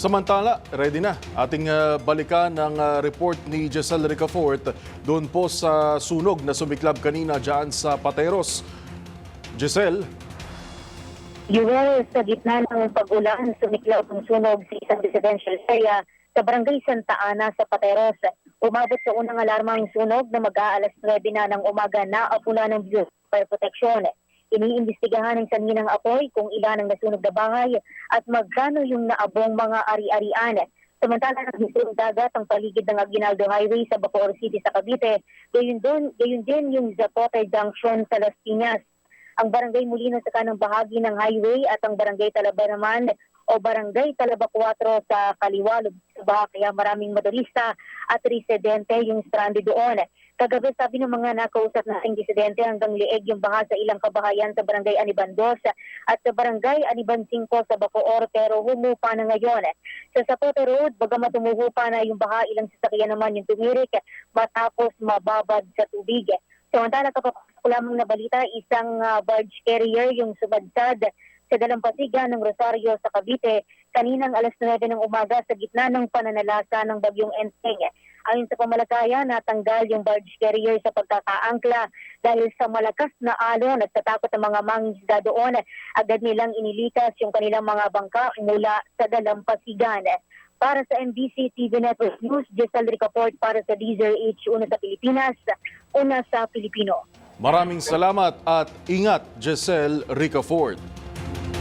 Samantala, ready na ating ah, balikan ng ah, report ni Giselle Ricafort doon po sa sunog na sumiklab kanina dyan sa Pateros. Giselle, Yuel, sa gitna ng pag-ulan, sumiklaw ang sunog sa isang residential area sa barangay Santa Ana sa Pateros. Umabot sa unang alarma ang sunog na mag-aalas 9 na ng umaga na apula ng Bureau Fire Protection. Iniimbestigahan ng sanhi ng apoy kung ilan ang nasunog na bahay at magkano yung naabong mga ari-arian. Samantala, naghisurong dagat ang paligid ng Aguinaldo Highway sa Bacoor City sa Cavite. Gayon, din, gayon din yung Zapote Junction sa Las Piñas ang barangay Molino sa kanang bahagi ng highway at ang barangay Talaba naman o barangay Talaba 4 sa Kaliwalog sa baha kaya maraming motorista at residente yung stranded doon. Kagabi sabi ng mga nakausap nating residente hanggang lieg yung baha sa ilang kabahayan sa barangay Anibandos at sa barangay Aniban 5 sa Bacoor pero humupa na ngayon. Sa Zapote Road, bagamat humuhupa na yung baha, ilang sasakyan naman yung tumirik matapos mababad sa tubig. Samantala, kapapasok lamang na balita, isang ah, barge carrier yung sumadsad sa dalampasigan ng Rosario sa Cavite kaninang alas 9 ng umaga sa gitna ng pananalasa ng bagyong Enteng. Ayon sa pamalakaya, natanggal yung barge carrier sa pagkakaangkla dahil sa malakas na alon at sa takot ng mga mangisda doon. Agad nilang inilikas yung kanilang mga bangka mula sa dalampasigan. Para sa MBC TV Network News, Giselle Ricaport para sa DZRH, una sa Pilipinas, una sa Pilipino. maraming salamat at ingat Giselle Ricafort.